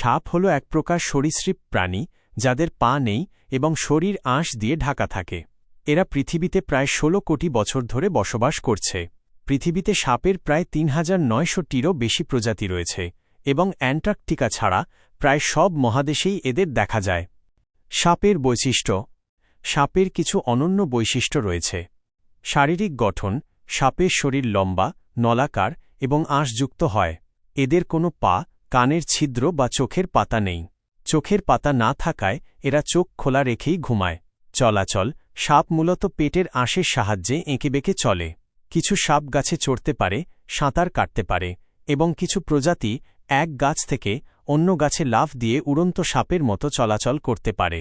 সাপ হল এক প্রকার সরীসৃপ প্রাণী, যাদের পা নেই এবং শরীর আঁশ দিয়ে ঢাকা থাকে। এরা পৃথিবীতে প্রায় ১৬ কোটি বছর ধরে বসবাস করছে। পৃথিবীতে সাপের প্রায় তিন হাজার নয়শোটিরও বেশি প্রজাতি রয়েছে এবং অ্যান্টার্কটিকা ছাড়া প্রায় সব মহাদেশেই এদের দেখা যায়। সাপের বৈশিষ্ট্য। সাপের কিছু অনন্য বৈশিষ্ট্য রয়েছে। শারীরিক গঠন। সাপের শরীর লম্বা, নলাকার এবং আঁশযুক্ত হয়। এদের কোনো পা কানের ছিদ্র বা চোখের পাতা নেই। চোখের পাতা না থাকায় এরা চোখ খোলা রেখেই ঘুমায়। চলাচল সাপ মূলত পেটের আঁশের সাহায্যে এঁকেবেঁকে চলে। কিছু সাপ গাছে চড়তে পারে, সাঁতার কাটতে পারে এবং কিছু প্রজাতি এক গাছ থেকে অন্য গাছে লাফ দিয়ে উড়ন্ত সাপের মতো চলাচল করতে পারে।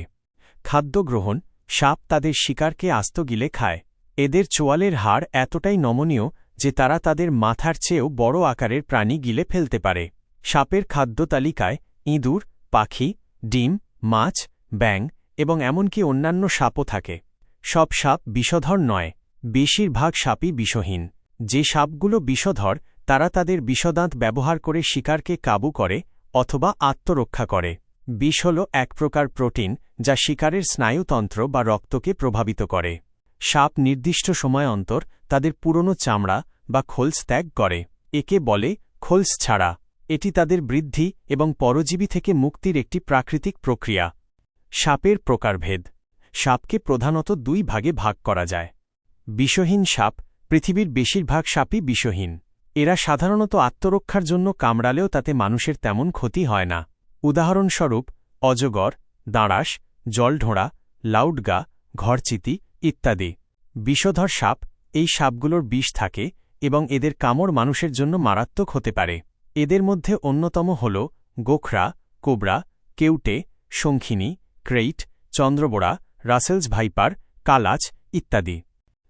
খাদ্য গ্রহণ সাপ তাদের শিকারকে আস্ত গিলে খায়। এদের চোয়ালের হাড় এতটাই নমনীয় যে তারা তাদের মাথার চেয়েও বড় আকারের প্রাণী গিলে ফেলতে পারে। সাপের খাদ্য তালিকায় ইঁদুর, পাখি, ডিম, মাছ ব্যাং এবং এমনকি অন্যান্য সাপও থাকে। সব সাপ বিষধর নয়, বেশিরভাগ সাপই বিষহীন। যে সাপগুলো বিষধর, তারা তাদের বিষদাঁত ব্যবহার করে শিকারকে কাবু করে অথবা আত্মরক্ষা করে। বিষ হল এক প্রকার প্রোটিন যা শিকারের স্নায়ুতন্ত্র বা রক্তকে প্রভাবিত করে। সাপ নির্দিষ্ট সময় অন্তর তাদের পুরনো চামড়া বা খোলস ত্যাগ করে। একে বলে খোলস ছাড়া। এটি তাদের বৃদ্ধি এবং পরজীবী থেকে মুক্তির একটি প্রাকৃতিক প্রক্রিয়া। সাপের প্রকারভেদ। সাপকে প্রধানত দুই ভাগে ভাগ করা যায়। বিষহীন সাপ, পৃথিবীর বেশিরভাগ সাপই বিষহীন। এরা সাধারণত আত্মরক্ষার জন্য কামড়ালেও তাতে মানুষের তেমন ক্ষতি হয় না। উদাহরণস্বরূপ, অজগর দাঁড়াস জলঢোঁড়া, লাউডগা, ঘরচিতি ইত্যাদি। বিষধর সাপ, এই সাপগুলোর বিষ থাকে এবং এদের কামড় মানুষের জন্য মারাত্মক হতে পারে। এদের মধ্যে অন্যতম হল গোখরা, কোবরা, কেউটে, শঙ্খিনী, ক্রেইট, চন্দ্রবোড়া, রাসেলস ভাইপার, কালাচ ইত্যাদি।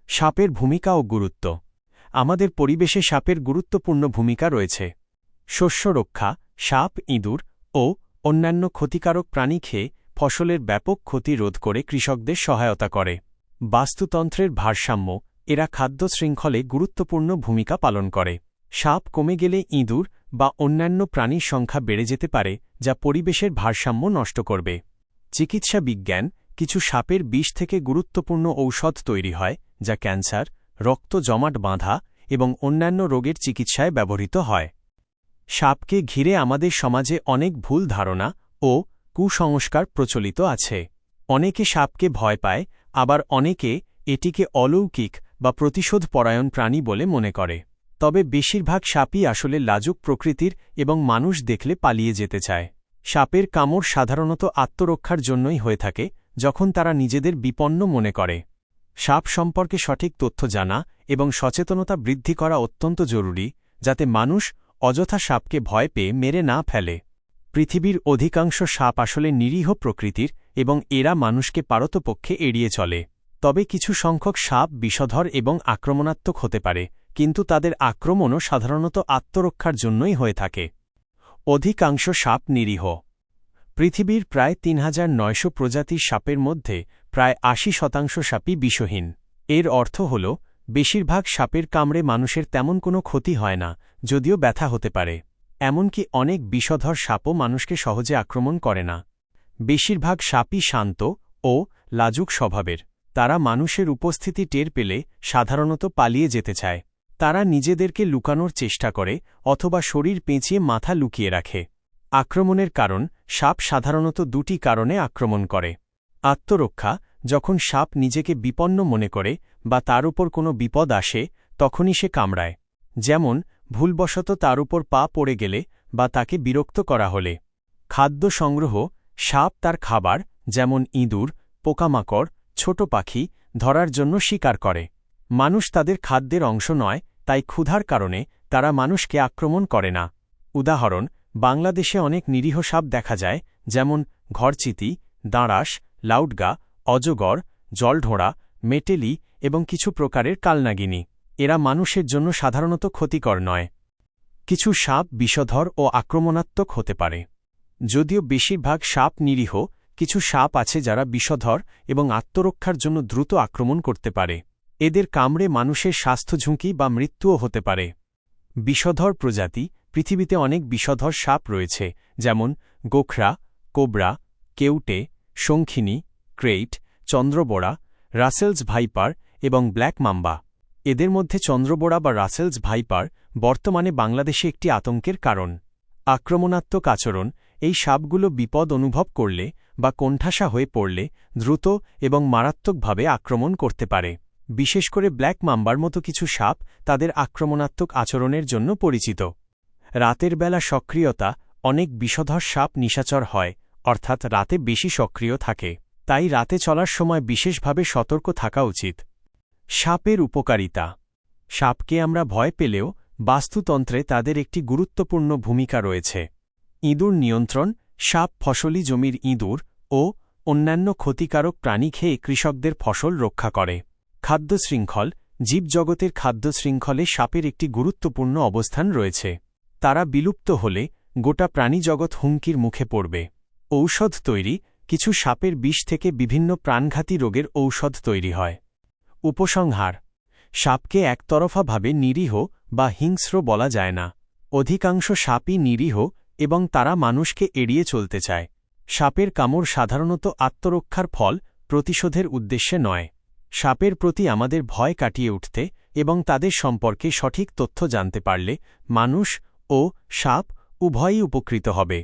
সাপের ভূমিকা ও গুরুত্ব। আমাদের পরিবেশে সাপের গুরুত্বপূর্ণ ভূমিকা রয়েছে। শস্য রক্ষা, সাপ, ইঁদুর ও অন্যান্য ক্ষতিকারক প্রাণী খেয়ে ফসলের ব্যাপক ক্ষতি রোধ করে কৃষকদের সহায়তা করে। বাস্তুতন্ত্রের ভারসাম্য, এরা খাদ্য শৃঙ্খলে গুরুত্বপূর্ণ ভূমিকা পালন করে। সাপ কমে গেলে ইঁদুর বা অন্যান্য প্রাণীর সংখ্যা বেড়ে যেতে পারে, যা পরিবেশের ভারসাম্য নষ্ট করবে। চিকিৎসা বিজ্ঞান কিছু সাপের বিষ থেকে গুরুত্বপূর্ণ ঔষধ তৈরি হয়, যা ক্যান্সার, রক্ত জমাট বাঁধা এবং অন্যান্য রোগের চিকিৎসায় ব্যবহৃত হয়। সাপকে ঘিরে আমাদের সমাজে অনেক ভুল ধারণা ও কুসংস্কার প্রচলিত আছে। অনেকে সাপকে ভয় পায়, আবার অনেকে এটিকে অলৌকিক বা প্রতিশোধ পরায়ণ প্রাণী বলে মনে করে। তবে বেশিরভাগ সাপই আসলে লাজুক প্রকৃতির এবং মানুষ দেখলে পালিয়ে যেতে চায়। সাপের কামড় সাধারণত আত্মরক্ষার জন্যই হয়ে থাকে, যখন তারা নিজেদের বিপন্ন মনে করে। সাপ সম্পর্কে সঠিক তথ্য জানা এবং সচেতনতা বৃদ্ধি করা অত্যন্ত জরুরি, যাতে মানুষ অযথা সাপকে ভয় পেয়ে মেরে না ফেলে। পৃথিবীর অধিকাংশ সাপ আসলে নিরীহ প্রকৃতির এবং এরা মানুষকে পারতপক্ষে এড়িয়ে চলে। তবে কিছু সংখ্যক সাপ বিষধর এবং আক্রমণাত্মক হতে পারে কিন্তু তাদের আক্রমণও সাধারণত আত্মরক্ষার জন্যই হয়ে থাকে। অধিকাংশ সাপ নিরীহ। পৃথিবীর প্রায় তিন হাজার নয়শো প্রজাতির সাপের মধ্যে প্রায় আশি শতাংশ সাপই বিষহীন। এর অর্থ হল, বেশিরভাগ সাপের কামড়ে মানুষের তেমন কোনো ক্ষতি হয় না, যদিও ব্যথা হতে পারে। এমনকি অনেক বিষধর সাপও মানুষকে সহজে আক্রমণ করে না। বেশিরভাগ সাপই শান্ত ও লাজুক স্বভাবের। তারা মানুষের উপস্থিতি টের পেলে সাধারণত পালিয়ে যেতে চায়। তারা নিজেদেরকে লুকানোর চেষ্টা করে অথবা শরীর পেঁচিয়ে মাথা লুকিয়ে রাখে। আক্রমণের কারণ, সাপ সাধারণত দুটি কারণে আক্রমণ করে। আত্মরক্ষা, যখন সাপ নিজেকে বিপন্ন মনে করে বা তার উপর কোনো বিপদ আসে, তখনই সে কামড়ায়। যেমন, ভুলবশত তার উপর পা পড়ে গেলে বা তাকে বিরক্ত করা হলে। খাদ্য সংগ্রহ, সাপ তার খাবার, যেমন ইঁদুর, পোকামাকড়, ছোট পাখি ধরার জন্য শিকার করে। মানুষ তাদের খাদ্যের অংশ নয় তাই ক্ষুধার কারণে তারা মানুষকে আক্রমণ করে না। উদাহরণ, বাংলাদেশে অনেক নিরীহ সাপ দেখা যায়, যেমন ঘরচিতি দাঁড়াস লাউডগা, অজগর, জলঢোঁড়া, মেটেলি এবং কিছু প্রকারের কালনাগিনী। এরা মানুষের জন্য সাধারণত ক্ষতিকর নয়। কিছু সাপ বিষধর ও আক্রমণাত্মক হতে পারে। যদিও বেশিরভাগ সাপ নিরীহ, কিছু সাপ আছে যারা বিষধর এবং আত্মরক্ষার জন্য দ্রুত আক্রমণ করতে পারে। এদের কামড়ে মানুষের স্বাস্থ্য ঝুঁকি বা মৃত্যুও হতে পারে। বিষধর প্রজাতি, পৃথিবীতে অনেক বিষধর সাপ রয়েছে, যেমন গোখরা, কোবরা, কেউটে, শঙ্খিনী, ক্রেইট, চন্দ্রবোড়া, রাসেলস ভাইপার এবং ব্ল্যাক মাম্বা। এদের মধ্যে চন্দ্রবোড়া বা রাসেলস ভাইপার বর্তমানে বাংলাদেশে একটি আতঙ্কের কারণ। আক্রমণাত্মক আচরণ, এই সাপগুলো বিপদ অনুভব করলে বা কোণঠাসা হয়ে পড়লে দ্রুত এবং মারাত্মকভাবে আক্রমণ করতে পারে। বিশেষ করে ব্ল্যাক মাম্বার মতো কিছু সাপ তাদের আক্রমণাত্মক আচরণের জন্য পরিচিত। রাতের বেলা সক্রিয়তা অনেক বিষধর সাপ নিশাচর হয়, অর্থাৎ রাতে বেশি সক্রিয় থাকে। তাই রাতে চলার সময় বিশেষভাবে সতর্ক থাকা উচিত। সাপের উপকারিতা। সাপকে আমরা ভয় পেলেও বাস্তুতন্ত্রে তাদের একটি গুরুত্বপূর্ণ ভূমিকা রয়েছে। ইঁদুর নিয়ন্ত্রণ, সাপ ফসলি জমির ইঁদুর ও অন্যান্য ক্ষতিকারক প্রাণী খেয়ে কৃষকদের ফসল রক্ষা করে। খাদ্য শৃঙ্খল জীবজগতের খাদ্য শৃঙ্খলে সাপের একটি গুরুত্বপূর্ণ অবস্থান রয়েছে। তারা বিলুপ্ত হলে গোটা প্রাণীজগৎ হুমকির মুখে পড়বে। ঔষধ তৈরি, কিছু সাপের বিষ থেকে বিভিন্ন প্রাণঘাতী রোগের ঔষধ তৈরি হয়। উপসংহার, সাপকে একতরফাভাবে নিরীহ বা হিংস্র বলা যায় না। অধিকাংশ সাপই নিরীহ এবং তারা মানুষকে এড়িয়ে চলতে চায়। সাপের কামড় সাধারণত আত্মরক্ষার ফল, প্রতিশোধের উদ্দেশ্যে নয়। সাপের প্রতি আমাদের ভয় কাটিয়ে উঠতে এবং তাদের সম্পর্কে সঠিক তথ্য জানতে পারলে মানুষ ও সাপ উভয়ই উপকৃত হবে।